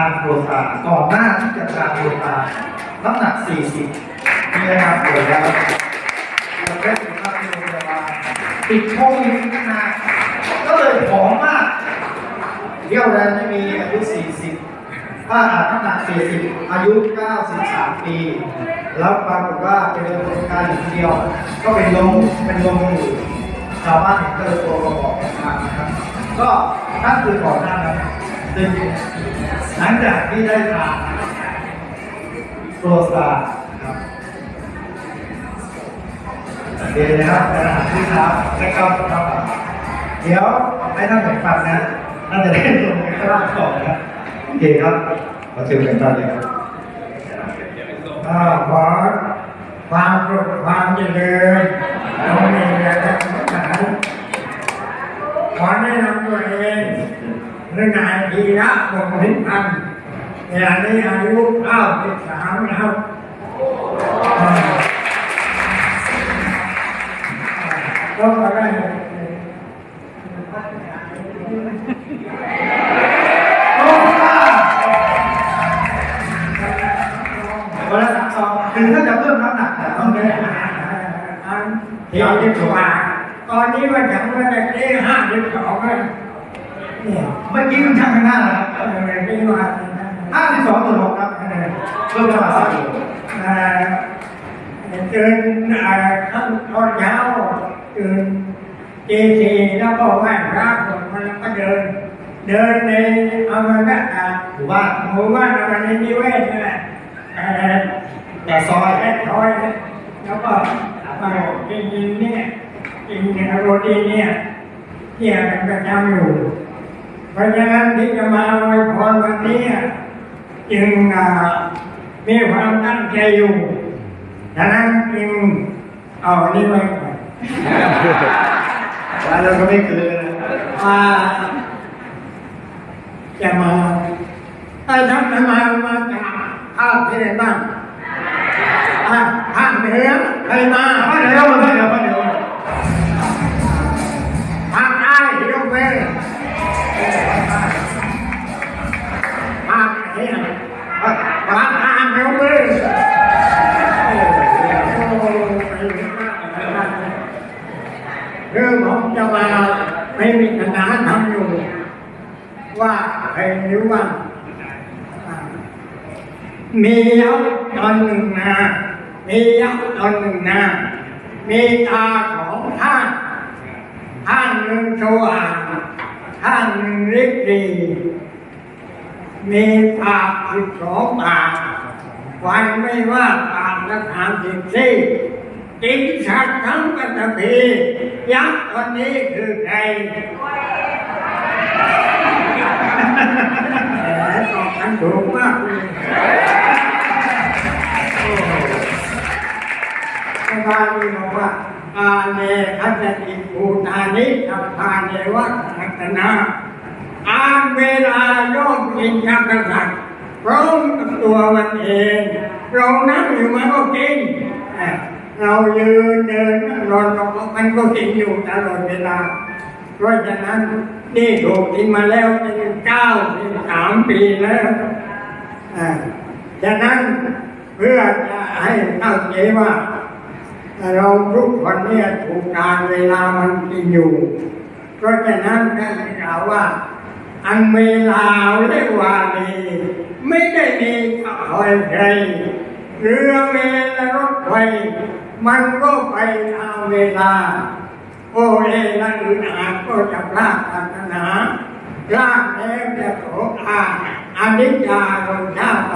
านโปรตาก่อนหน้าที่จะทานโปรตา น้ำหนัก 40นี่นะครับเดี๋ยวแล้วเราได้สุขภาพที่โรงพยาบาลติดโควิดนานก็เลยผอมมากเที่ยวแรงไม่มีอายุ 40ถ้าอาจน้ำหนัก 40 อายุ 93 ปี แล้วปรากฏว่าไปเดินโครงการอยู่เดียว ก็เป็นลมเป็นลมอยู่ชาวบ้านเห็นก็เลยโทรมาบอกทางนะครับ ก็นั่นคือก่อนหน้านั้น ซึ่งหลังจากที่ได้ทานโปรสตาร์ครับเดี๋ยวนะครับอาหารที่เช้าและก็ครับเดี๋ยวให้ท่านแบ่งปันนะน่าจะได้ลงในข้างล่างก่อนนะโอเคครับขอเชิญแบ่งปันเลยครับก็ขอความสุขความเจริญตรงนี้และทั้งหลายขอแนะนำตัวเอง เรื่องนายธีระวงศ์พิพันธ์ขณะนี้อายุ93แล้วอ่าก็ได้วันละสามซองคือถ้าจะเพิ่มน้ำหนักต้ต้อองงได้ได้อาหารอันที่ที่ตัวตอนนี้ว่าฉันว่าจะได้ห้าสิบสองแล้ว เนี่ยเมื่อกี้คุณช่างข้างหน้านะครับอไม่ว่าห้าสิบสองจุดหกครับเพิ่มประมาณสิบกิโลเอ่อเดินเอ่อข้างตอนเช้าเดินเจทีแล้วก็ไหว้พระสวดมนต์แล้วก็เดิน เดินในอเมริกาหรือว่าหมู่บ้านอเมรินิเวศนั่นแหละเอ่อ แต่ซอยแอดทอยนะแล้วก็มากินเนี่ยกินโรตีเนี่ยเที่ยงเป็นประจำอยู่ เพราะฉะนั้นที่จะมาอวยพรวันนี้จึงอ่ามีความตั้งใจอยู่ฉะนั้นจึงเอาอันนี้ไว้ก่อนแล้วเราก็ไม่เกินนะว่าจะมาไอ้ท่านจะมามาจากภาคที่ไหนบ้างอะภาคเหนือใครมามาเดี๋ยวมาเดี๋ยวมาเดี๋ยว ว่าใครรู้ว่ามียักษ์ตนหนึ่งนา มียักษ์ตนหนึ่งนา มีตาของท่านท่านหนึ่งสว่างท่านหนึ่งฤทธิ์ดีมีปากสิบสองปากวันไม่ว่าปากละสามสิบสี่กินสัตว์ทั้งปัตตภียักษ์คนนี้คือใคร แหมตอบกันถูกมากเลยพระบาลีบอกว่าอาเนคัจติภูตานิสัพพาเนวะขัตนาอาเวลาย่อมกินชักกษัตริย์พร้อมกับตัวมันเองเรานั่งอยู่มันก็กินเรายืนเดินนั่งนอนมันก็กินอยู่ตลอดเวลา เพราะฉะนั้นนี่ถูกกินมาแล้วเป็นเก้าสิบสามปีแล้วฉะนั้นเพื่อจะให้เข้าใจว่า เราทุกคนเนี่ยถูกการเวลามันกินอยู่ เพราะฉะนั้นท่านกล่าวว่า อันเวลาเรียกว่าดีไม่ได้มีคอยใครเรือเมลรถไฟมันก็ไปตามเวลา โอเอละอื่นอาก็จะพลาดศาสนาลาดแล้วจะโสอาอนิจจาลงชาไป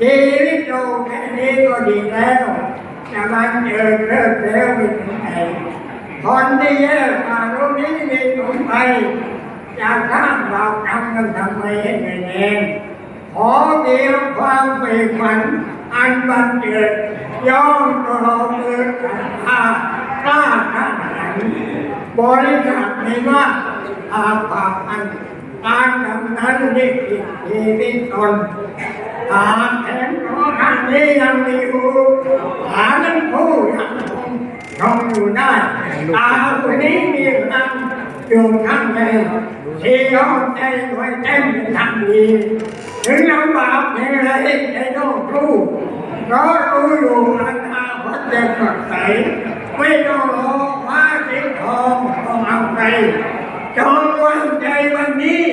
ชีวิตเราแค่นี้ก็ดีแล้วจะมันเจอเลิกแล้วไม่ถึงไหนคนที่แยกมาตรงนี้มีสมไปจะข้ามเราทำกันทำไมให้เงินเองขอเดียวความเปรฝันอันบันเกิดย่อมรอเกิดขันธากล้า บริจาคในว่าอาปาอันกามดำนั้นนี่อีทีนิตนตาแข็งของอันนี้ยังมีอยู่ตานั้นผู้ยังคงอยู่ได้ตาคนนี้มีอันอยู่ข้างในที่ยอมใจไว้เต็มทัำดีถึงลำบากเพียงไรในโลกรู้ก็รู้อยู่อันอาวัตเจกใสไม่ต้องรอ ของของเอาไปจงวางใจวันนี้